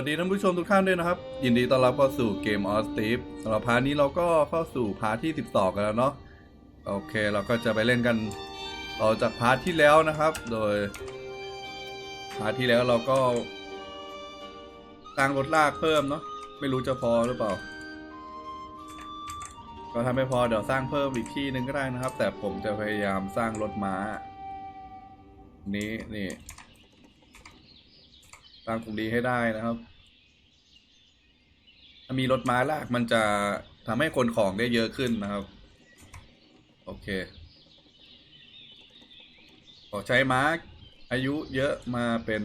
วัสดีท่านผู้ชมทุกท่านด้วยนะครับ ยินดีต้อนรับเข้าสู่เกมออสตีฟสำหรับพาร์ทนี้เราก็เข้าสู่พาร์ทที่ 12 กันแล้วเนาะโอเคเราก็จะไปเล่นกันต่อจากพาร์ทที่แล้วนะครับ โดยพาร์ทที่แล้วเราก็สร้างรถลากเพิ่มเนาะไม่รู้จะพอหรือเปล่า ก็ถ้าไม่พอเดี๋ยวสร้างเพิ่มอีกที่หนึ่งก็ได้นะครับ แต่ผมจะพยายามสร้างรถม้า นี้นี่ สร้างตรงนี้ให้ได้นะครับ ถ้ามีรถม้าลากมันจะทำให้คนของได้เยอะขึ้นนะครับ โอเค ขอใช้ม้าอายุเยอะมาเป็น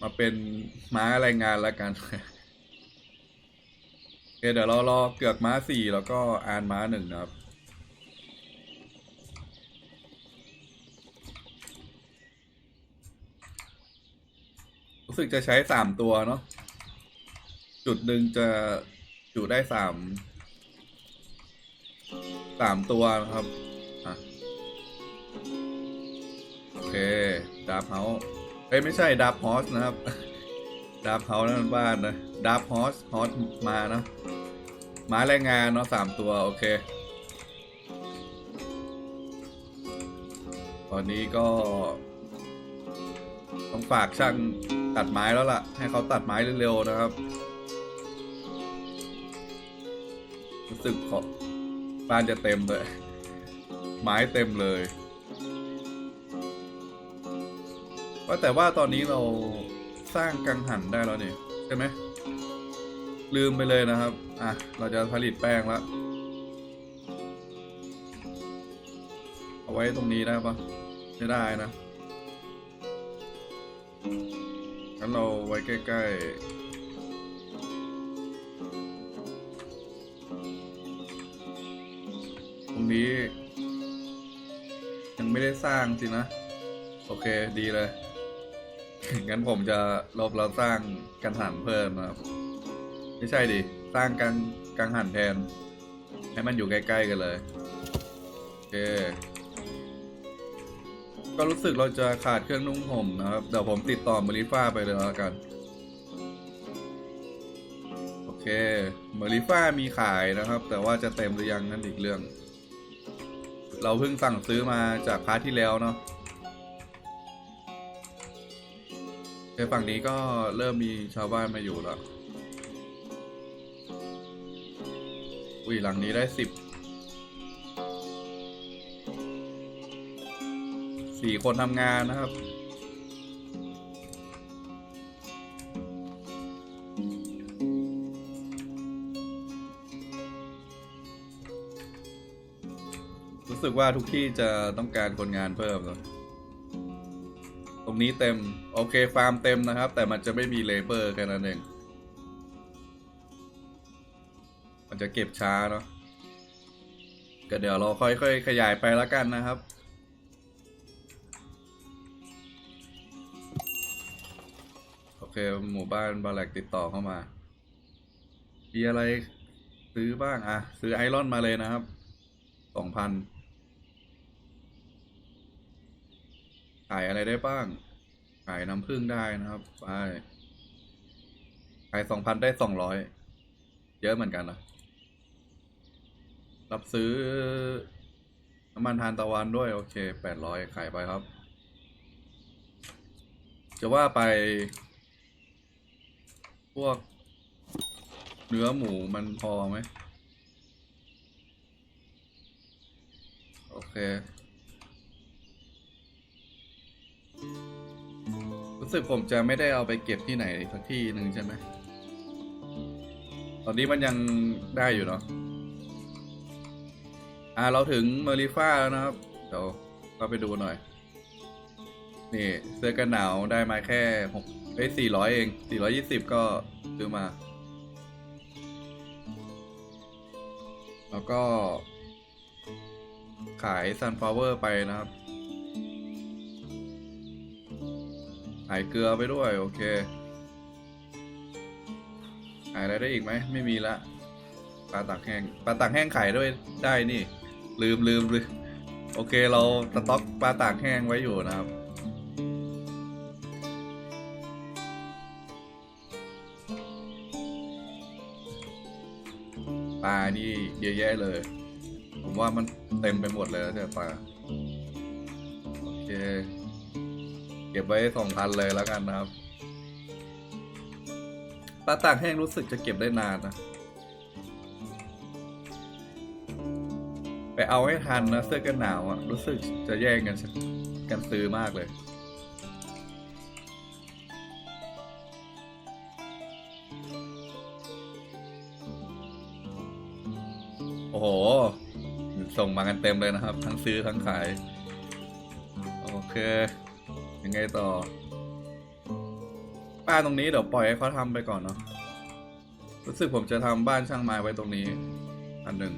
มาเป็นม้าแรงงานแล้วกันโอเคเดี๋ยวเรารอเกือกม้าสี่แล้วก็อานม้าหนึ่งนะครับ สึกจะใช้สามตัวเนาะจุดหนึ่งจะจุได้สามสามตัวนะครับอะโอเคดาบเฮาเอ้ยไม่ใช่ดาบฮอสนะครับ ดาบเฮานั่นบ้านนะดาบฮอสฮอสมาเนะมาแรงงานเนาะสามตัว โอเค ตอนนี้ก็ ต้องฝากช่าง ตัดไม้แล้วล่ะ ให้เขาตัดไม้เร็วๆนะครับ รู้สึกขอบ้านจะเต็มเลย ไม้เต็มเลยว่าแต่ว่าตอนนี้เราสร้างกังหันได้แล้วนี่ใช่ไหมลืมไปเลยนะครับ อะ เราจะผลิตแป้งแล้ว เอาไว้ตรงนี้ได้ปะไม่ได้นะ งั้นเราไว้ใกล้ๆ ตรงนี้ ยังไม่ได้สร้างสินะ โอเคดีเลย งั้นผมจะลบเราสร้างกังหันเพิ่มนะครับ ไม่ใช่ดิ สร้างกังกังหันแทน ให้มันอยู่ใกล้ ๆ กันเลย โอเค ก็รู้สึกเราจะขาดเครื่องนุ่งห่มนะครับ เดี๋ยวผมติดต่อมาริฟ้าไปเลยแล้วกัน โอเคมาริฟ้ามีขายนะครับ แต่ว่าจะเต็มหรือยังนั่นอีกเรื่อง เราเพิ่งสั่งซื้อมาจากพาร์ทที่แล้วเนาะในฝั่งนี้ก็เริ่มมีชาวบ้านมาอยู่แล้วอุ้ยหลังนี้ได้สิบ สี่คนทำงานนะครับ รู้สึกว่าทุกที่จะต้องการคนงานเพิ่มเลยตรงนี้เต็ม โอเค ฟาร์มเต็มนะครับ แต่มันจะไม่มีเลเบอร์แค่นั้นเอง มันจะเก็บช้าเนาะก็เดี๋ยวเราค่อยๆขยายไปแล้วกันนะครับ หมู่บ้านบาแลกติดต่อเข้ามามีอะไรซื้อบ้างอะ ซื้อไอรอนมาเลยนะครับสองพันขายอะไรได้บ้าง ขายน้ำผึ้งได้นะครับ ไป ขายสองพันได้สองร้อย เยอะเหมือนกันนะรับซื้อน้ำมันทานตะวันด้วย โอเคแปดร้อยขายไปครับ จะว่าไป วก เนื้อหมูมันพอไหม โอเค รู้สึกผมจะไม่ได้เอาไปเก็บที่ไหนสักที่หนึ่งใช่ไหม ตอนนี้มันยังได้อยู่เนาะอ่าเราถึงเมอริฟ้าแล้วนะครับ เดี๋ยวก็ไปดูหน่อย นี่ เสื้อกันหนาวได้มาแค่หก เอ้ยสี่ร้อยเองสี่ร้อยยี่สิบก็ซื้อมา แล้วก็ ขาย sunflower ไปนะครับ ขายเกลือไปด้วย โอเค ขายอะไรได้อีกไหม ไม่มีละ ปลาตักแห้ง ปลาตักแห้งขายด้วยได้นี่ ลืมลืมลืมโอเคเราสต็อกปลาตากแห้งไว้อยู่นะครับ ปลานี่เยอะแยะเลย ผมว่ามันเต็มไปหมดเลยเนี่ยปลาโอเคเก็บไว้สองพันเลยแล้วกันนะครับปลาตากแห้งรู้สึกจะเก็บได้นานนะ ไปเอาให้ทันนะเสื้อกันหนาวอะรู้สึกจะแย่งกันกันซื้อมากเลย ส่งมากันเต็มเลยนะครับ ทั้งซื้อทั้งขาย โอเค ยังไงต่อ บ้านตรงนี้เดี๋ยวปล่อยให้เขาทำไปก่อนเนาะรู้สึกผมจะทำบ้านช่างไม้ไว้ตรงนี้ อันหนึ่ง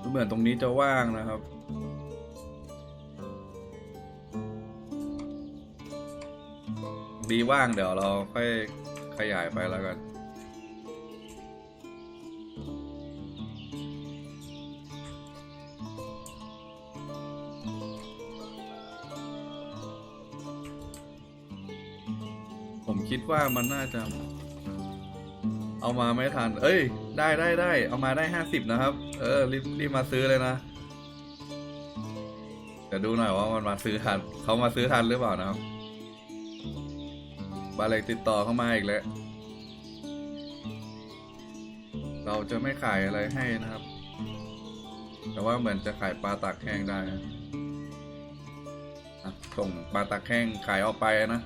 ดูเหมือนตรงนี้จะว่างนะครับ ดีว่างเดี๋ยวเราค่อยขยายไปแล้วกัน ผมคิดว่ามันน่าจะ เอามาไม่ทัน เอ้ย ได้ได้ได้ เอามาได้ห้าสิบนะครับ เออ รีบรีบมาซื้อเลยนะเดี๋ยวดูหน่อยว่ามันมาซื้อทัน เขามาซื้อทันหรือเปล่านะครับ บาเล็กติดต่อเข้ามาอีกแล้ว เราจะไม่ขายอะไรให้นะครับ แต่ว่าเหมือนจะขายปลาตักแห้งได้ส่งปลาตักแห้งขายออกไปนะ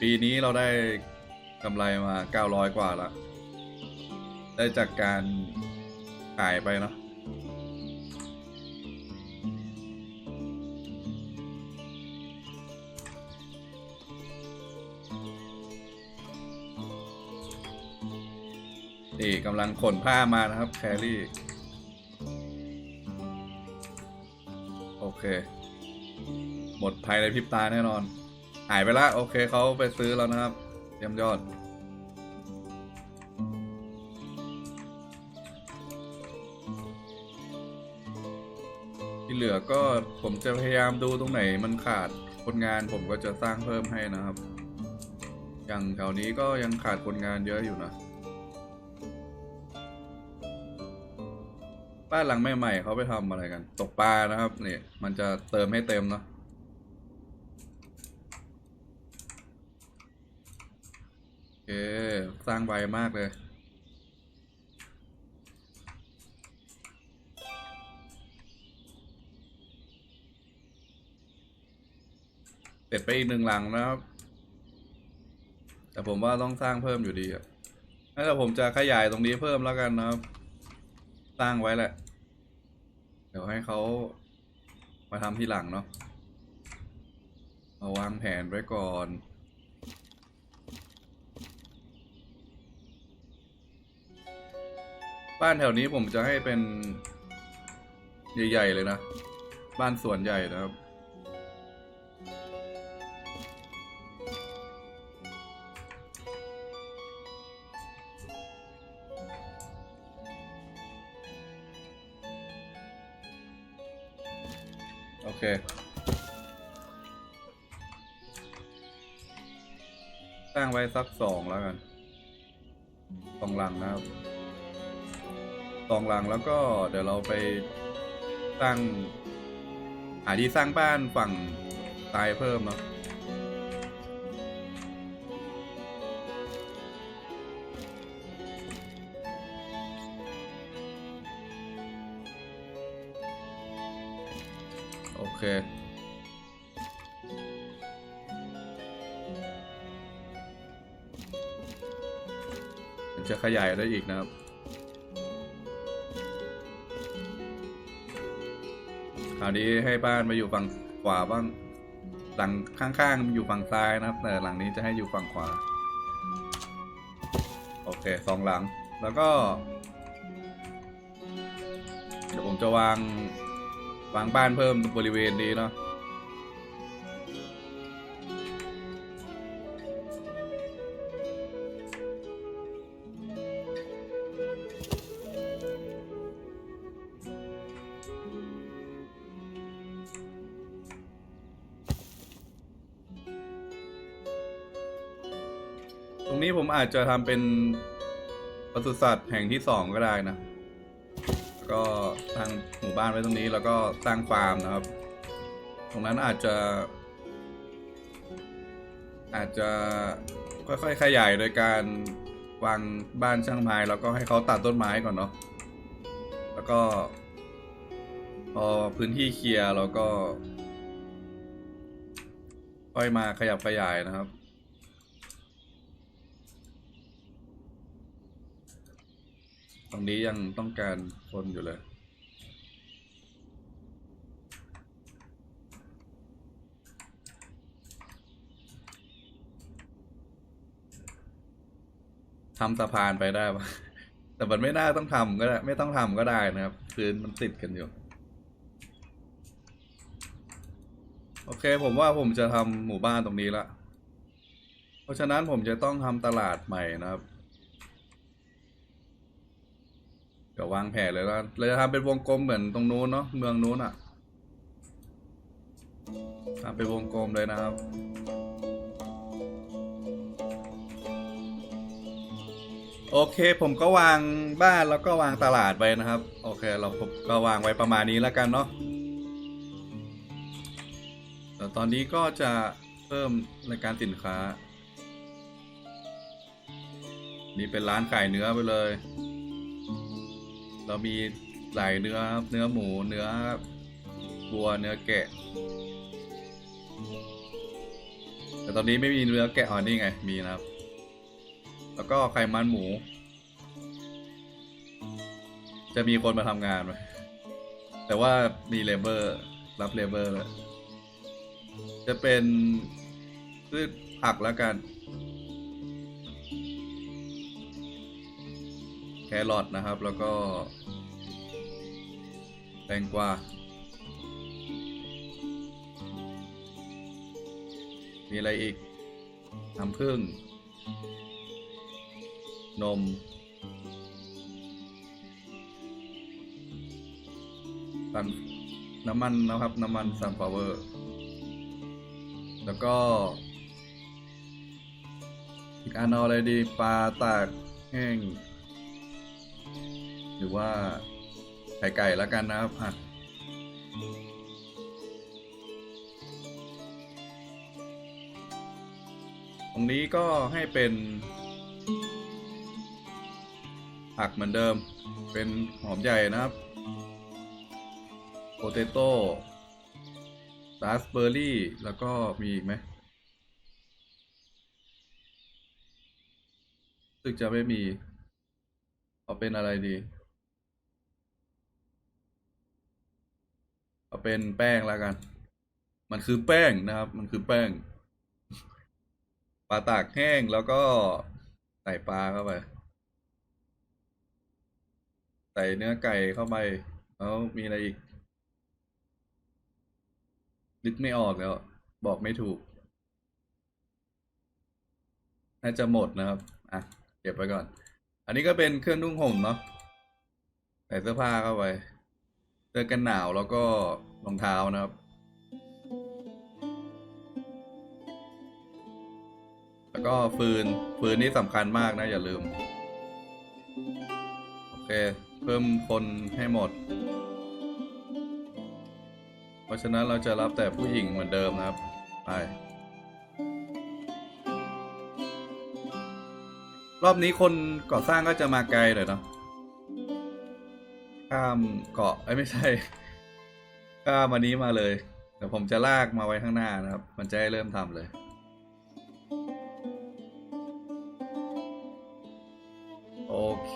ปีนี้เราได้กำไรมา 900 กว่าละ ได้จากการขายไปเนาะ นี่กำลังขนผ้ามานะครับ แครี่ โอเค หมดภายในพริบตาแน่นอน หายไปละ โอเคเขาไปซื้อแล้วนะครับเยี่ยมยอด ที่เหลือก็ผมจะพยายามดูตรงไหนมันขาดคนงานผมก็จะสร้างเพิ่มให้นะครับ อย่างแถวนี้ก็ยังขาดคนงานเยอะอยู่นะ บ้านหลังใหม่ๆเขาไปทำอะไรกัน ตกปลานะครับเนี่ยมันจะเติมให้เต็มเนาะโอเค สร้างไวมากเลย เสร็จไปอีกหนึ่งหลังนะครับ แต่ผมว่าต้องสร้างเพิ่มอยู่ดีอะงั้นเดี๋ยวผมจะขยายตรงนี้เพิ่มแล้วกันนะครับ สร้างไว้แหละ เดี๋ยวให้เขามาทำที่หลังเนาะเอาวางแผนไว้ก่อน บ้านแถวนี้ผมจะให้เป็น ใหญ่ ๆ เลยนะ บ้านสวนใหญ่นะครับ โอเค สร้างไว้สักสองแล้วกันสองหลังนะครับสองหลังแล้วก็เดี๋ยวเราไปสร้างหาที่สร้างบ้านฝั่งตายเพิ่มเนาะ เค จะขยายได้อีกนะครับ คราวนี้ให้บ้านมาอยู่ฝั่งขวาบ้าง หลังข้างๆมันอยู่ฝั่งซ้ายนะครับ แต่หลังนี้จะให้อยู่ฝั่งขวา โอเคสองหลัง แล้วก็ เดี๋ยวผมจะวาง วางบ้านเพิ่มบริเวณนี้เนาะตรงนี้ผมอาจจะทำเป็นปศุสัตว์แห่งที่สองก็ได้นะ ก็ตั้งหมู่บ้านไว้ตรงนี้แล้วก็ตั้งฟาร์มนะครับ ตรงนั้นอาจจะ อาจจะค่อยๆขยายโดยการวางบ้านช่างไม้แล้วก็ให้เขาตัดต้นไม้ก่อนเนาะแล้วก็พอพื้นที่เคลียร์เราก็ค่อยมาขยับขยายนะครับ ตรงนี้ยังต้องการคนอยู่เลย ทำสะพานไปได้ปะแต่มันไม่น่าต้องทำก็ได้ ไม่ต้องทำก็ได้นะครับ พื้นมันติดกันอยู่ โอเคผมว่าผมจะทำหมู่บ้านตรงนี้ละ เพราะฉะนั้นผมจะต้องทำตลาดใหม่นะครับ เดี๋ย วางแผนเลยแล้วกันเราจะทำเป็นวงกลมเหมือนตรงนู้นเนาะเมืองนู้นอะทำเป็นวงกลมเลยนะครับโอเคผมก็วางบ้านแล้วก็วางตลาดไว้นะครับ โอเค เราผมก็วางไว้ประมาณนี้แล้วกันเนาะแต่ตอนนี้ก็จะเพิ่มรายการสินค้า นี่เป็นร้านขายเนื้อไปเลย เรามีหลายเนื้อเนื้อหมูเนื้อวัวเนื้อแกะ แต่ตอนนี้ไม่มีเนื้อแกะอ๋อนี่ไงมีนะครับ แล้วก็ไขมันหมู จะมีคนมาทำงานไหมแต่ว่ามีเลเบอร์รับเลเบอร์แล้วจะเป็นพืชผักแล้วกัน แครอทนะครับ แล้วก็ แตงกวามีอะไรอีกน้ำผึ้งนมซันน้ำมันนะครับ น้ำมันซันฟลาวเวอร์ แล้วก็ อีกอันเอาอะไรดี ปลาตากแห้ง หรือว่าไข่ไก่ล้วกันนะครับอะตรงนี้ก็ให้เป็นผักเหมือนเดิม เป็นหอมใหญ่นะครับ โปเตโต้ราสเบอร์รี่ แล้วก็มีอีกไหมรู้สึกจะไม่มี เอาเป็นอะไรดี เอาเป็นแป้งแล้วกัน มันคือแป้งนะครับ มันคือแป้ง ปลาตากแห้งแล้วก็ใส่ปลาเข้าไป ใส่เนื้อไก่เข้าไปแล้วมีอะไรอีก นึกไม่ออกแล้ว บอกไม่ถูก น่าจะหมดนะครับ อะ เก็บไว้ก่อน อันนี้ก็เป็นเครื่องนุ่งห่มเนาะ ใส่เสื้อผ้าเข้าไป เสื้อกันหนาวแล้วก็รองเท้านะครับ แล้วก็ฟืน ฟืนนี่สำคัญมากนะ อย่าลืม โอเค เพิ่มคนให้หมด เพราะฉะนั้นเราจะรับแต่ผู้หญิงเหมือนเดิมนะครับ ไปรอบนี้คนก่อสร้างก็จะมาไกลหน่อยเนาะ ข้ามเกาะไอ้ไม่ใช่ข้ามอันนี้มาเลยเดี๋ยวผมจะลากมาไว้ข้างหน้านะครับ มันจะได้เริ่มทำเลยโอเค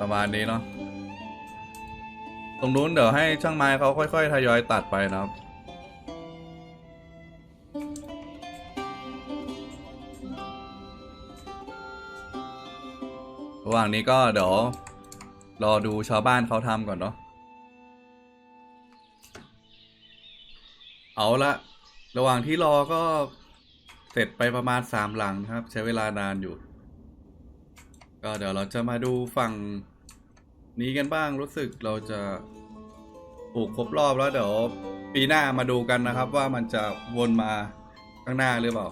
ประมาณนี้เนาะตรงนู้นเดี๋ยวให้ช่างไม้เขาค่อย ๆ ทยอยตัดไปนะครับ ว่างนี้ก็เดี๋ยวรอดูชาวบ้านเขาทำก่อนเนาะ เอาละระหว่างที่รอก็เสร็จไปประมาณสามหลังครับ ใช้เวลานานอยู่ ก็เดี๋ยวเราจะมาดูฝั่งนี้กันบ้างรู้สึกเราจะปลูกครบรอบแล้วเดี๋ยวปีหน้ามาดูกันนะครับ ว่ามันจะวนมาข้างหน้าหรือเปล่า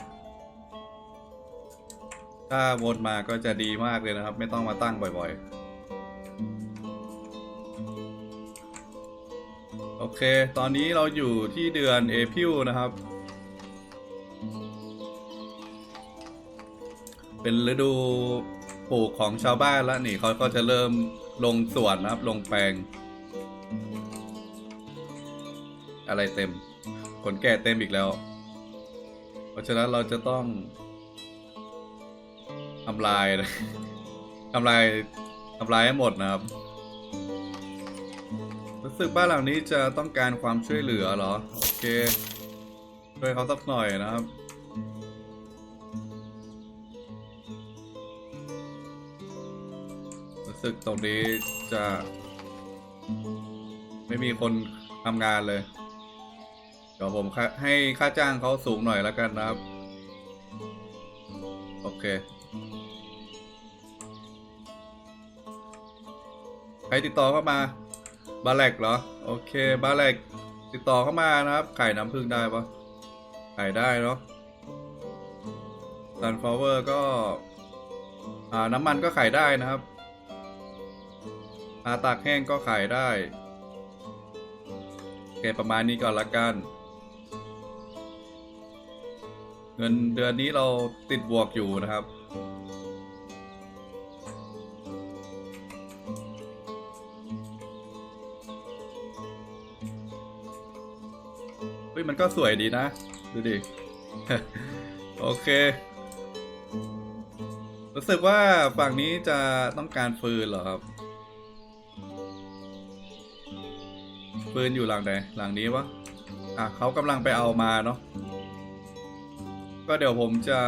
ถ้าวนมาก็จะดีมากเลยนะครับ ไม่ต้องมาตั้งบ่อยๆ โอเค ตอนนี้เราอยู่ที่เดือนเอพิลนะครับ เป็นฤดูปลูกของชาวบ้านแล้วนี่เขาก็จะเริ่มลงสวนนะครับ ลงแปลง อะไรเต็ม ขนแก่เต็มอีกแล้ว เพราะฉะนั้นเราจะต้อง ทำลายนะทำลายทำลายให้หมดนะครับ รู้สึกบ้านหลังนี้จะต้องการความช่วยเหลือเหรอ โอเค ช่วยเขาสักหน่อยนะครับรู้สึกตรงนี้จะ ไม่มีคนทำงานเลยเดี๋ยวผมให้ค่าจ้างเขาสูงหน่อยแล้วกันนะครับ โอเค ติดต่อเข้ามา บาแลกเหรอ โอเค บาแลกติดต่อเข้ามานะครับ ไข่น้ำผึ้งได้ปะไข่ได้เนาะซันฟลาวเวอร์ก็ อ่า น้ำมันก็ไขายได้นะครับอาตากแห้งก็ขายได้โอเคประมาณนี้ก่อนละกัน เงินเดือนนี้เราติดบวกอยู่นะครับ ฮ้ยมันก็สวยดีนะ ดูดิ โอเค รู้สึกว่าฝั่งนี้จะต้องการฟืนเหรอครับฟืนอยู่หลังไหนหลังนี้วะ อะเขากำลังไปเอามาเนาะ ก็เดี๋ยวผมจะ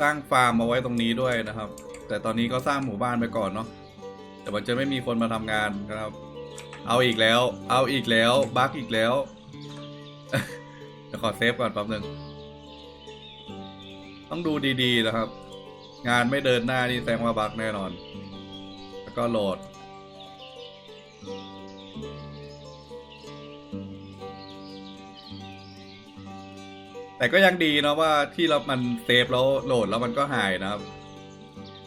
สร้างฟาร์มมาไว้ตรงนี้ด้วยนะครับ แต่ตอนนี้ก็สร้างหมู่บ้านไปก่อนเนาะ แต่มันจะไม่มีคนมาทำงานนะครับ เอาอีกแล้ว เอาอีกแล้ว บักอีกแล้ว เดี๋ยวขอเซฟก่อนแป๊บหนึ่งต้องดูดีๆนะครับ งานไม่เดินหน้านี่แสดงว่าบั๊กแน่นอน แล้วก็โหลด แต่ก็ยังดีนะว่าที่เรามันเซฟแล้วโหลดแล้วมันก็หายนะครับ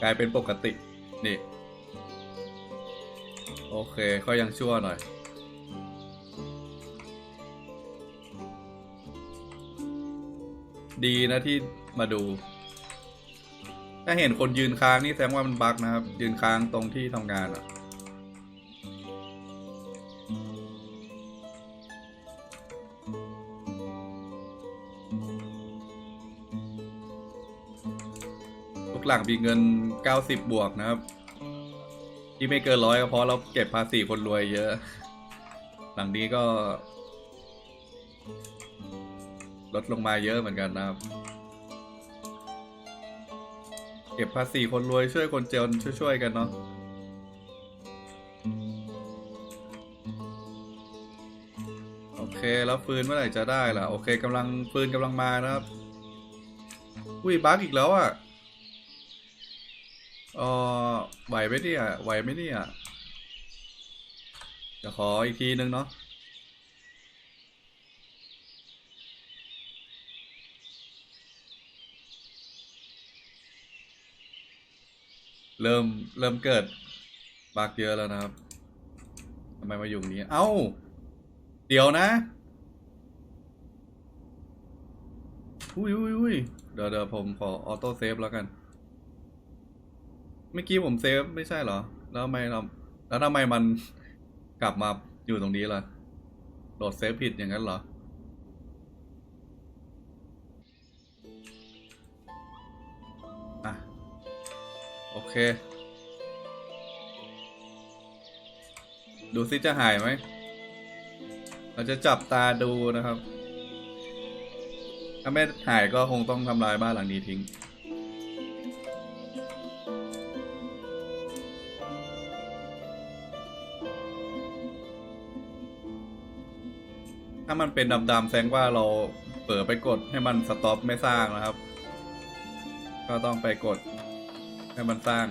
กลายเป็นปกติ นี่ โอเคก็ยังชั่วหน่อย ดีนะที่มาดู ถ้าเห็นคนยืนค้างนี่แสดงว่ามันบั๊กนะครับ ยืนค้างตรงที่ทำงานอะทุกหลังมีเงิน 90 บวกนะครับ ที่ไม่เกินร้อยก็เพราะเราเก็บภาษีคนรวยเยอะ หลังนี้ก็ ลดลงมาเยอะเหมือนกันนะครับ เก็บภาษีคนรวยช่วยคนจนช่วยๆกันเนาะโอเคแล้วฟืนเมื่อไหร่จะได้ล่ะ โอเคกำลังฟืนกำลังมานะครับ อุ้ยบั๊กอีกแล้วอะเออไหวไหมเนี่ยไหวไหมเนี่ยจะขออีกทีนึงเนาะ เริ่มเริ่มเกิดบักเยอะแล้วนะครับทำไมมาอยู่นี้ เอ้า เดี๋ยวนะอุ้ยอุ้ยอุ้ยเดี๋ยวเดี๋ยวผมขอออโต้เซฟแล้วกัน เมื่อกี้ผมเซฟไม่ใช่เหรอ แล้วทำไมเราแล้วทำไมมันกลับมาอยู่ตรงนี้ล่ะ โหลดเซฟผิดอย่างนั้นเหรอ ดูซิจะหายไหม เราจะจับตาดูนะครับ ถ้าไม่หายก็คงต้องทำลายบ้านหลังนี้ทิ้ง ถ้ามันเป็นดำๆแสดงว่าเราเปิดไปกดให้มันสต็อปไม่สร้างนะครับ ก็ต้องไปกด ให้มันสร้าง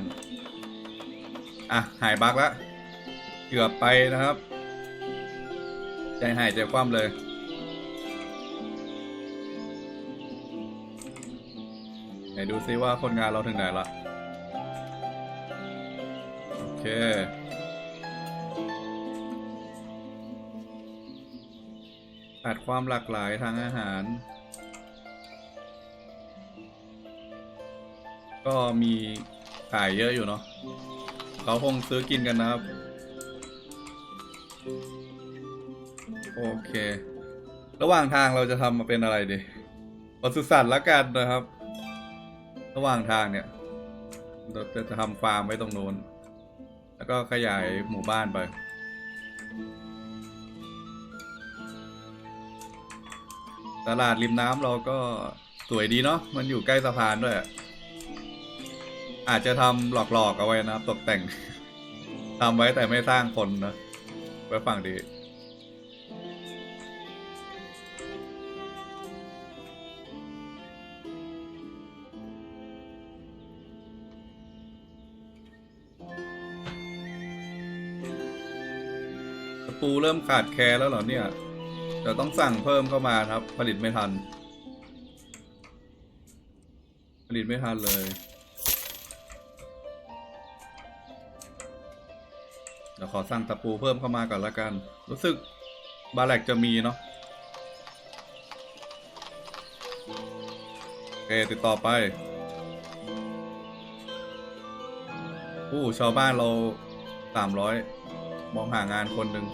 อะ หายบั๊กแล้ว เกือบไปนะครับ ใจหายใจคว่ำเลยไหนดูซิว่าคนงานเราถึงไหนละโอเคขาดความหลากหลายทางอาหาร ก็มีขายเยอะอยู่เนาะเขาคงซื้อกินกันนะครับ โอเค ระหว่างทางเราจะทำมาเป็นอะไรดีปศุสัตว์ละกันนะครับ ระหว่างทางเนี่ยเราจะทำฟาร์มไว้ตรงโน้น แล้วก็ขยายหมู่บ้านไปตลาดริมน้ำเราก็สวยดีเนาะมันอยู่ใกล้สะพานด้วย อาจจะทำหลอกๆเอาไว้นะครับตกแต่งทำไว้แต่ไม่สร้างคนนะไว้ฝั่งดิปูเริ่มขาดแคลนแล้วเหรอเนี่ยเดี๋ยวต้องสั่งเพิ่มเข้ามาครับ ผลิตไม่ทัน ผลิตไม่ทันเลย เดี๋ยวขอสั่งตะปูเพิ่มเข้ามาก่อนละกัน รู้สึกบาแลกจะมีเนาะโอเคติดต่อไปอู้ชาวบ้านเราสามร้อยมองหางานคนหนึ่ง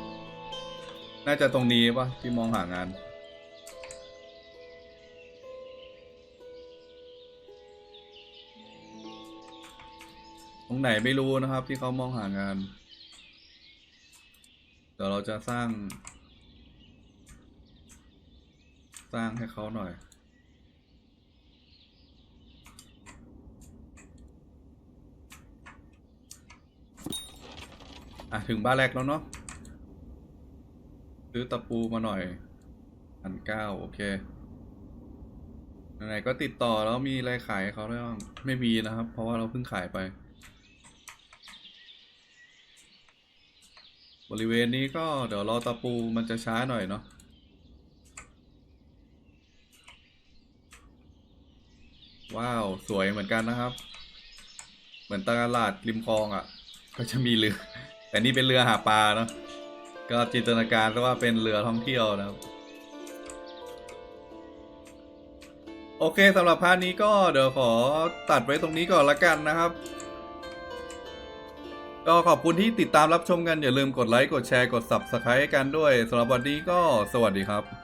น่าจะตรงนี้ปะที่มองหางาน ตรงไหนไม่รู้นะครับที่เขามองหางาน ดี๋ยวเราจะสร้าง สร้างให้เขาหน่อย อะ ถึงบ้านแรกแล้วเนาะซื้อตะปูมาหน่อยพันเก้าโอเคไหนๆก็ติดต่อแล้วมีอะไรขายเขาได้บ้างไม่มีนะครับ เพราะว่าเราเพิ่งขายไป บริเวณนี้ก็เดี๋ยวรอตะปูมันจะช้าหน่อยเนาะว้าว สวยเหมือนกันนะครับ เหมือนตลาดริมคลองอะ่ะ ก็จะมีเรือ แต่นี่เป็นเรือหาปลาเนาะก็จินตนาการซะว่าเป็นเรือท่องเที่ยวนะครับ โอเคสำหรับพาร์ทนี้ก็เดี๋ยวขอตัดไว้ตรงนี้ก่อนละกันนะครับ ก็ขอบคุณที่ติดตามรับชมกันอย่าลืมกดไลค์ กดแชร์กด Subscribe กันด้วยสำหรับวันนี้ก็สวัสดีครับ